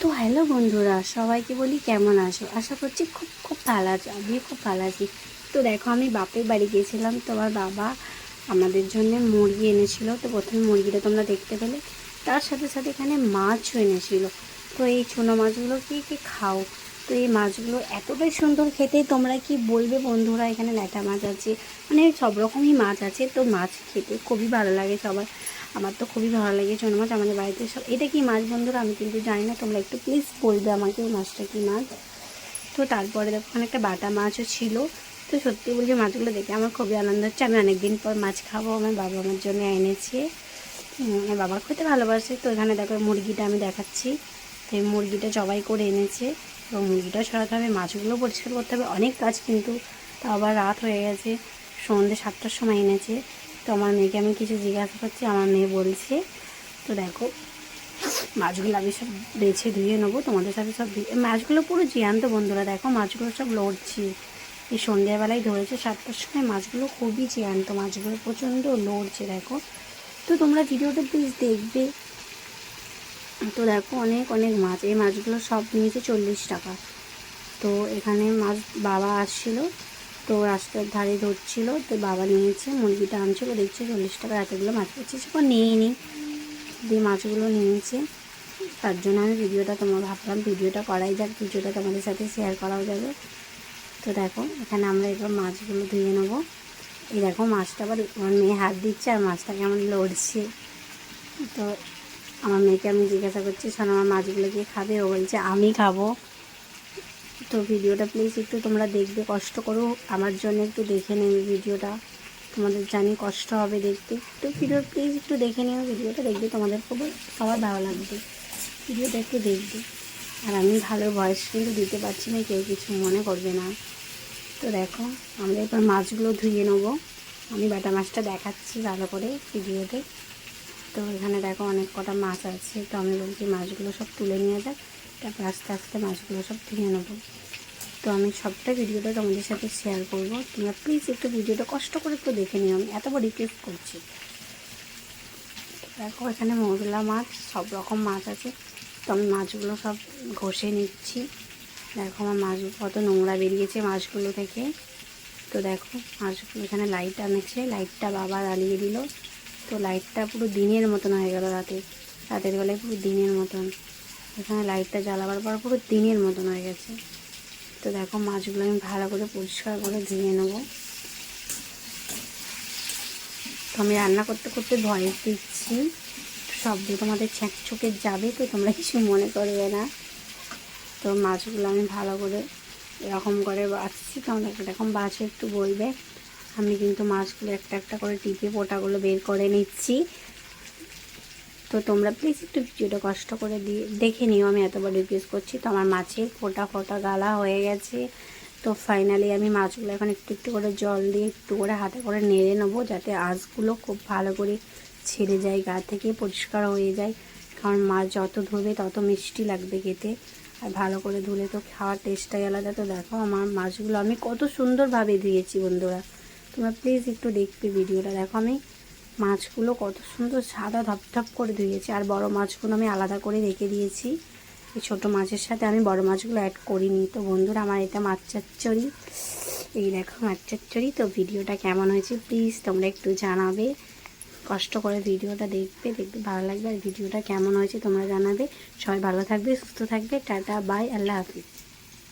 তো হ্যালো বন্ধুরা, সবাইকে বলি কেমন আছো? আশা করছি খুব খুব ভালো আছো, আমিও খুব ভালো আছি। তো দেখো, আমি বাপের বাড়ি গিয়েছিলাম তো আমার বাবা আমাদের জন্য মুরগি এনেছিল। তো প্রথমে মুরগিটা তোমরা দেখতে পেলে। তার সাথে সাথে এখানে মাছও এনেছিল। তো এই চুনো মাছগুলো কি কি খাও? তো এই মাছগুলো এতটাই সুন্দর খেতে, তোমরা কি বলবে বন্ধুরা? এখানে ল্যাটা মাছ আছে মানে সব রকমই মাছ আছে, তো মাছ খেতে খুবই ভালো লাগে সবার। আমার তো খুবই ভালো লাগে চোনো মাছ, আমাদের বাড়িতে সব এটা কি মাছ বন্ধুরা? আমি কিন্তু জানি না, তোমরা একটু প্লিজ বলবে আমাকে এই মাছটা কি মাছ। তো তারপরে দেখো ওখানে একটা বাটা মাছও ছিল। তো সত্যি বলছি, মাছগুলো দেখে আমার খুবই আনন্দ হচ্ছে। আমি অনেকদিন পর মাছ খাব, আমার বাবা আমার জন্য এনেছে। আমার বাবার খেতে ভালোবাসে। তো এখানে দেখো, মুরগিটা আমি দেখাচ্ছি। তো এই মুরগিটা জবাই করে এনেছে। এবং মুরগিটাও ছড়াতে হবে, মাছগুলো পরিষ্কার করতে হবে। অনেক কাজ কিন্তু তা আবার রাত হয়ে গেছে সন্ধ্যে সাতটার সময় এনেছে। তো আমার মেয়েকে আমি কিছু জিজ্ঞাসা করছি, আমার মেয়ে বলছে, তো দেখো, মাছগুলো আমি সব বেছে ধুয়ে নেব, তোমাদের সাথে সব মাছগুলো পুরো জ্যান্ত বন্ধুরা, দেখো মাছগুলো সব লড়ছি। এই সন্ধ্যাবেলায় ধরেছে সাতটার সময়, মাছগুলো খুবই জ্যান্ত, মাছগুলো প্রচণ্ড লড়ছে, দেখো। তো তোমরা ভিডিওটা প্লিজ দেখবে। তো দেখো অনেক অনেক মাছ। এই মাছগুলো সব নিয়েছে চল্লিশ টাকা। তো এখানে মাছ বাবা আসছিল, তো রাস্তার ধারে ধরছিল, তো বাবা নিয়েছে, মুরগিটা আনছিল, দেখছে চল্লিশ টাকা এতগুলো মাছ পাচ্ছি। সেরকম নিয়ে নি দিয়ে মাছগুলো নিয়েছে। তার জন্য আমি ভিডিওটা তোমার ভাবলাম, ভিডিওটা করাই যাক, ভিডিওটা তোমাদের সাথে শেয়ার করাও যাবে। তো দেখো, এখানে আমরা এবার মাছগুলো ধুয়ে নেব। এই দেখো, মাছটা আবার মেয়ে হাত দিচ্ছে আর মাছটা কেমন লড়ছে। তো আমার মেয়েকে আমি জিজ্ঞাসা করছি, শোন, আমার মাছগুলো কি খাবে? ও বলছে, আমি খাব। তো ভিডিওটা প্লিজ একটু তোমরা দেখবে, কষ্ট করো। আমার জন্য একটু দেখে নেবে ভিডিওটা। তোমাদের জানি কষ্ট হবে দেখতে। তো ভিডিও প্লিজ একটু দেখে নিও, ভিডিওটা দেখবে তোমাদের খুব সবার ভালো লাগবে। ভিডিওটা একটু দেখবে। আর আমি ভালো ভয়েস কিন্তু দিতে পারছি না, কেউ কিছু মনে করবে না। তো দেখো, আমরা এবার মাছগুলো ধুয়ে নেব। আমি বাটা মাছটা দেখাচ্ছি ভালো করে ভিডিওতে। তো এখানে দেখো অনেক কটা মাছ আছে। তো আমি বলছি মাছগুলো সব তুলে নিয়ে যাক। তারপর আস্তে আস্তে মাছগুলো সব ধুয়ে নেব। তো আমি সবটা ভিডিওটা তোমাদের সাথে শেয়ার করব। তোমরা প্লিজ একটু ভিডিওটা কষ্ট করে একটু দেখে নিও। আমি এতবার রিকোয়েস্ট করছি। দেখো এখানে মৌরলা মাছ, সব রকম মাছ আছে। তো আমি মাছগুলো সব ঘষে নিচ্ছি। দেখো আমার মাছ কত নোংরা বেরিয়েছে মাছগুলো থেকে। তো দেখো মাছগুলো এখানে লাইট আনেছে। লাইটটা বাবা দাঁড়িয়ে দিল। তো লাইটটা পুরো দিনের মতন হয়ে গেল রাতে। রাতের বেলায় পুরো দিনের মতন। এখানে লাইটটা জ্বালাবার পর পুরো দিনের মতন হয়ে গেছে। তো দেখো মাছগুলো আমি ভালো করে পরিষ্কার করে ধুয়ে নেব। তো আমি রান্না করতে করতে ভয়েস দিচ্ছি। শব্দ তোমাদের ছ্যাঁক চোখে যাবে তো তোমরা কিছু মনে করবে না। তো মাছগুলো আমি ভালো করে এরকম করে বাছছি তোমরা এরকম বাছে একটু বলবে। আমি কিন্তু মাছগুলো একটা একটা করে টিপে পোটাগুলো বের করে নিচ্ছি। তো তোমরা প্লিজ একটু ভিডিওটা কষ্ট করে দিয়ে দেখে নিও, আমি এতবার রিকোয়েস্ট করছি। তো আমার মাছের ফোটা ফোটা গালা হয়ে গেছে। তো ফাইনালি আমি মাছগুলো এখন একটু একটু করে জল দিয়ে একটু করে হাতে করে নেড়ে নেব, যাতে আঁশগুলো খুব ভালো করে ছেড়ে যায়, গা থেকে পরিষ্কার হয়ে যায়। কারণ মাছ যত ধুবে তত মিষ্টি লাগবে খেতে। আর ভালো করে ধুলে তো খাওয়ার টেস্টটাই আলাদা। তো দেখো আমার মাছগুলো আমি কত সুন্দরভাবে ধুয়েছি বন্ধুরা। তোমরা প্লিজ একটু দেখবে ভিডিওটা। দেখো আমি মাছগুলো কত সুন্দর সাদা ধপধপ করে ধুয়েছি, আর বড় মাছগুলো আমি আলাদা করে রেখে দিয়েছি। এই ছোটো মাছের সাথে আমি বড় মাছগুলো অ্যাড করিনি। তো বন্ধুরা, আমার এটা মাছ চচ্চড়ি এই দেখো মাছ চচ্চড়ি তো ভিডিওটা কেমন হয়েছে প্লিজ তোমরা একটু জানাবে। কষ্ট করে ভিডিওটা দেখবে দেখবে ভালো লাগবে। আর ভিডিওটা কেমন হয়েছে তোমরা জানাবে। সবাই ভালো থাকবে, সুস্থ থাকবে। টাটা বাই আল্লাহ হাফিজ।